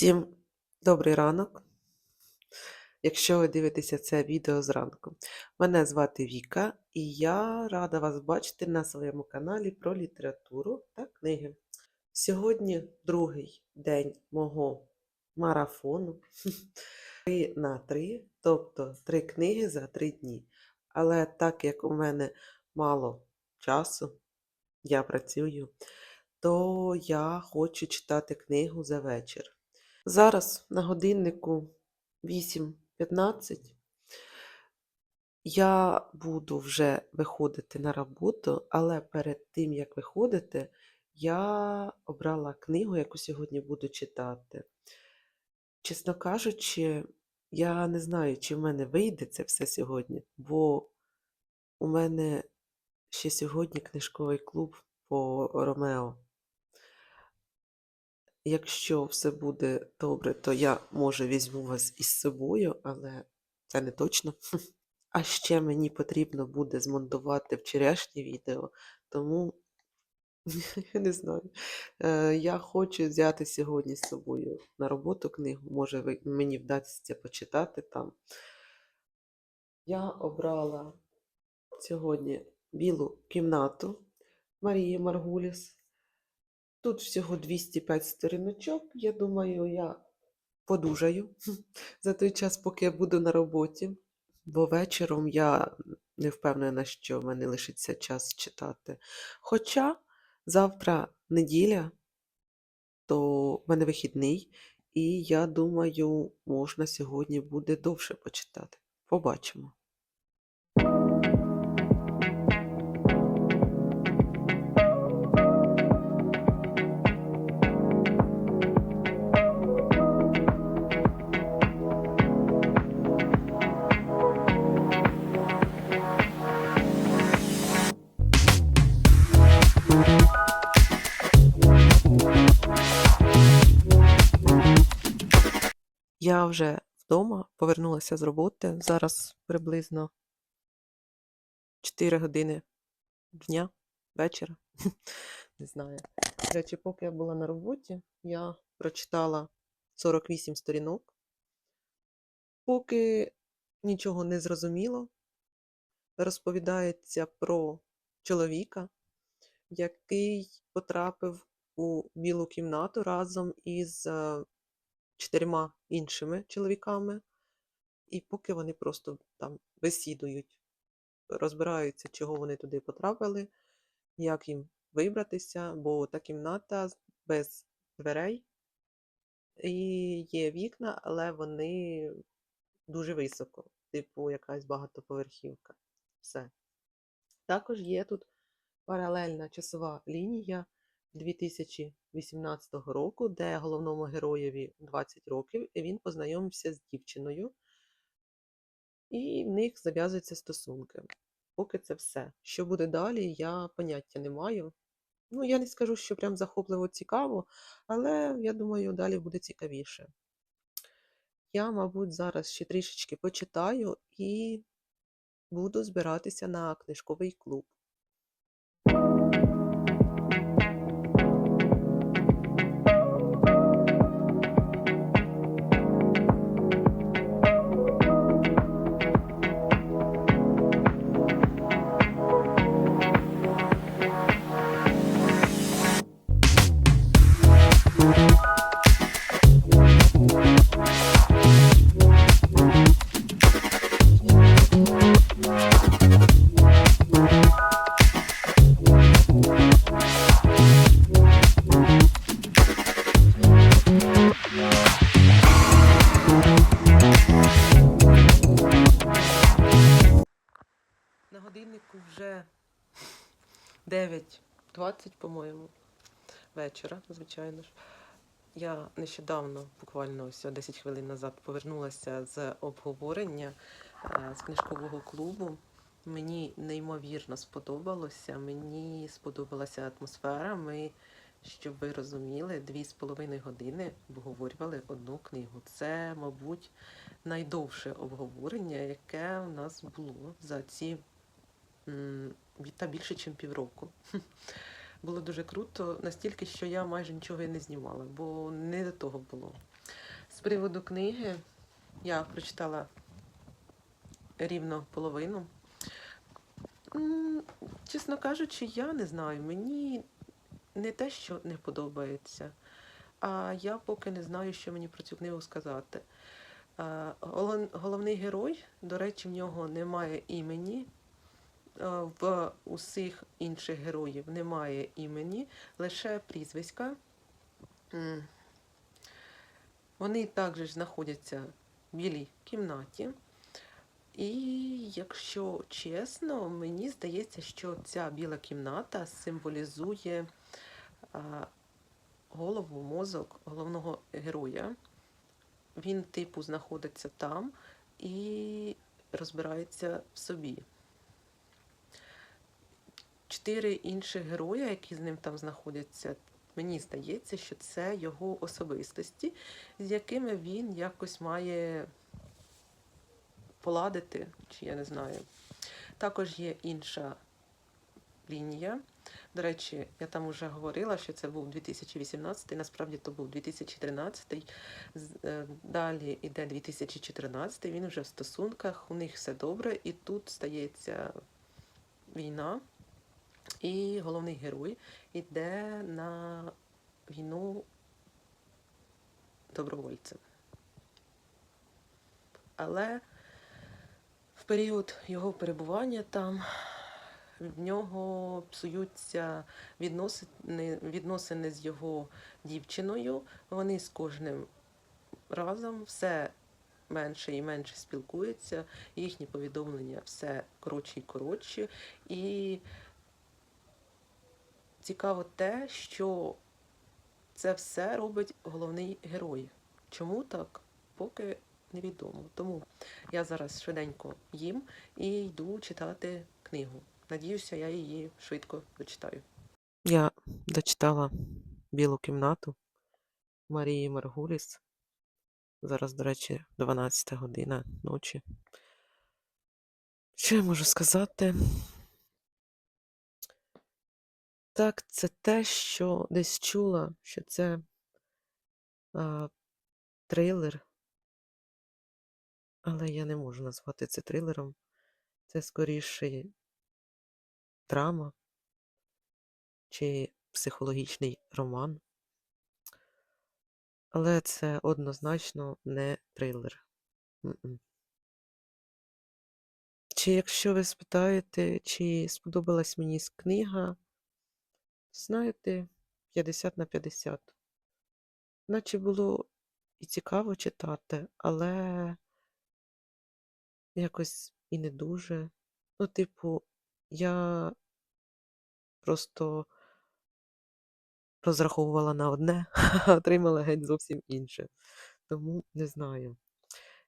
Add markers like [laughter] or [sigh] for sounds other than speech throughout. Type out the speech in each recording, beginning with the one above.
Всім добрий ранок, якщо ви дивитеся це відео зранку. Мене звати Віка, і я рада вас бачити на своєму каналі про літературу та книги. Сьогодні другий день мого марафону [laughs] 3 на 3, тобто три книги за три дні. Але так як у мене мало часу, я працюю, то я хочу читати книгу за вечір. Зараз на годиннику 8.15 я буду вже виходити на роботу, але перед тим, як виходити, я обрала книгу, яку сьогодні буду читати. Чесно кажучи, я не знаю, чи в мене вийде це все сьогодні, бо у мене ще сьогодні книжковий клуб по Ромео. Якщо все буде добре, то я, може, візьму вас із собою, але це не точно. [laughs] А ще мені потрібно буде змонтувати вчорашнє відео, тому [laughs] я не знаю. Е, Я хочу взяти сьогодні з собою на роботу книгу. Може, мені вдасться почитати там. Я обрала сьогодні білу кімнату Марії Маргуліс. Тут всього 205 сторіночок. Я думаю, я подужаю [laughs] за той час, поки я буду на роботі. Бо вечором я не впевнена, що в мене лишиться час читати. Хоча завтра неділя, то в мене вихідний, і я думаю, можна сьогодні буде довше почитати. Побачимо. Вже вдома, повернулася з роботи. Зараз приблизно 4 години дня, вечора. [laughs] Не знаю. До речі, поки я була на роботі, я прочитала 48 сторінок. Поки нічого не зрозуміло, розповідається про чоловіка, який потрапив у білу кімнату разом із е, чотирма іншими чоловіками, і поки вони просто там бесідують, розбираються, чого вони туди потрапили, як їм вибратися, бо та кімната без дверей, і є вікна, але вони дуже високо, типу якась багатоповерхівка. Все. Також є тут паралельна часова лінія 2018 року, де головному героєві 20 років, і він познайомився з дівчиною, і в них зав'язуються стосунки. Поки це все. Що буде далі, я поняття не маю. Ну, я не скажу, що прям захопливо цікаво, але я думаю, далі буде цікавіше. Я, мабуть, зараз ще трішечки почитаю і буду збиратися на книжковий клуб. 9.20, по-моєму, вечора, звичайно ж. Я нещодавно, буквально ось 10 хвилин назад, повернулася з обговорення е, з книжкового клубу. Мені неймовірно сподобалося. Мені сподобалася атмосфера. Ми, щоб ви розуміли, дві з половиною години обговорювали одну книгу. Це, мабуть, найдовше обговорення, яке у нас було за ці та більше, ніж півроку. [laughs] Було дуже круто, настільки, що я майже нічого і не знімала, бо не до того було. З приводу книги я прочитала рівно половину. Чесно кажучи, я не знаю. Мені не те, що не подобається, а я поки не знаю, що мені про цю книгу сказати. Головний герой, до речі, в нього немає імені. Е, В усіх інших героїв немає імені, лише прізвиська. Вони також знаходяться в білій кімнаті. І якщо чесно, мені здається, що ця біла кімната символізує голову, мозок головного героя. Він, типу, знаходиться там і розбирається в собі. Чотири інших героя, які з ним там знаходяться, мені здається, що це його особистості, з якими він якось має поладити, чи я не знаю. Також є інша лінія. До речі, я там вже говорила, що це був 2018, насправді то був 2013. Е, Далі йде 2014, він вже в стосунках, у них все добре, і тут стається війна, і головний герой йде на війну добровольцем. Але в період його перебування там в нього псуються відносини, відносини з його дівчиною. Вони з кожним разом все менше і менше спілкуються, їхні повідомлення все коротші і коротші. І цікаво те, що це все робить головний герой. Чому так? Поки невідомо. Тому я зараз швиденько їм і йду читати книгу. Надіюся, я її швидко дочитаю. Я дочитала Білу кімнату Марії Маргуліс. Зараз, до речі, 12 година ночі. Що я можу сказати? Так, це те, що десь чула, що це а, трилер, але я не можу назвати це трилером. Це скоріше драма чи психологічний роман. Але це однозначно не трилер. Чи якщо ви спитаєте, чи сподобалась мені книга, знаєте, 50 на 50. Наче було і цікаво читати, але якось і не дуже. Ну, типу, я просто розраховувала на одне, [laughs] а отримала геть зовсім інше. Тому не знаю.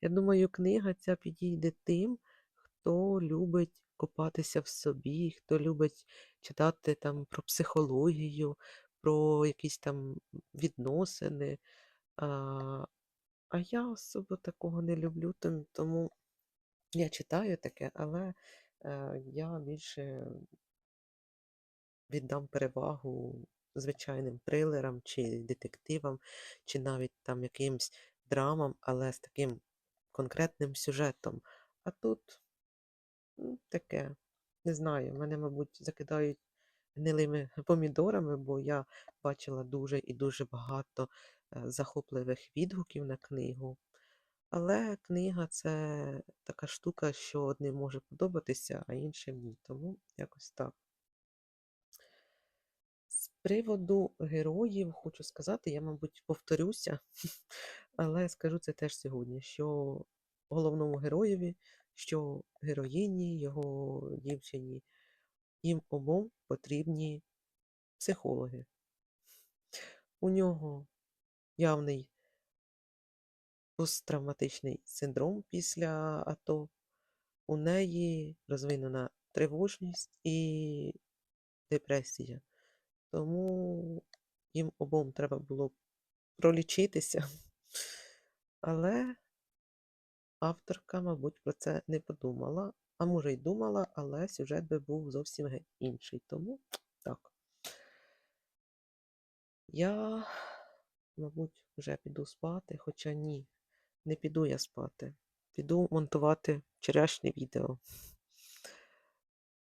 Я думаю, книга ця підійде тим, хто любить копатися в собі, хто любить читати там про психологію, про якісь там відносини. А, а я особо такого не люблю, тому я читаю таке, але е, я більше віддам перевагу звичайним трилерам чи детективам, чи навіть там якимсь драмам, але з таким конкретним сюжетом. А тут м, таке, не знаю, мене, мабуть, закидають гнилими [laughs] помідорами, бо я бачила дуже і дуже багато е, захопливих відгуків на книгу. Але книга це така штука, що одним може подобатися, а іншим ні. Тому якось так. З приводу героїв хочу сказати, я, мабуть, повторюся, [laughs] але скажу це теж сьогодні, що головному героєві, що героїні, його дівчині, їм обом потрібні психологи. У нього явний посттравматичний синдром після АТО, у неї розвинена тривожність і депресія. Тому їм обом треба було пролічитися. Але авторка, мабуть, про це не подумала. А може й думала, але сюжет би був зовсім інший. Тому так. Я мабуть, вже піду спати, хоча ні, не піду я спати. Піду монтувати вчорашнє відео.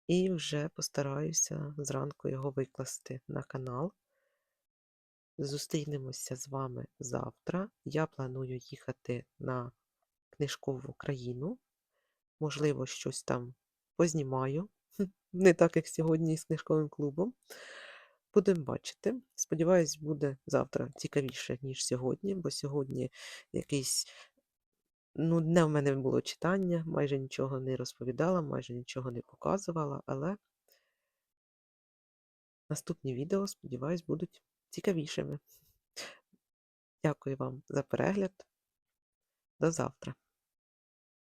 І вже постараюся зранку його викласти на канал. Зустрінемося з вами завтра. Я планую їхати на книжкову країну. Можливо, щось там познімаю. Не так, як сьогодні з книжковим клубом. Будемо бачити. Сподіваюсь, буде завтра цікавіше, ніж сьогодні, бо сьогодні якийсь. Ну, дне в мене було читання, майже нічого не розповідала, майже нічого не показувала, але наступні відео, сподіваюсь, будуть цікавішими. Дякую вам за перегляд. До завтра.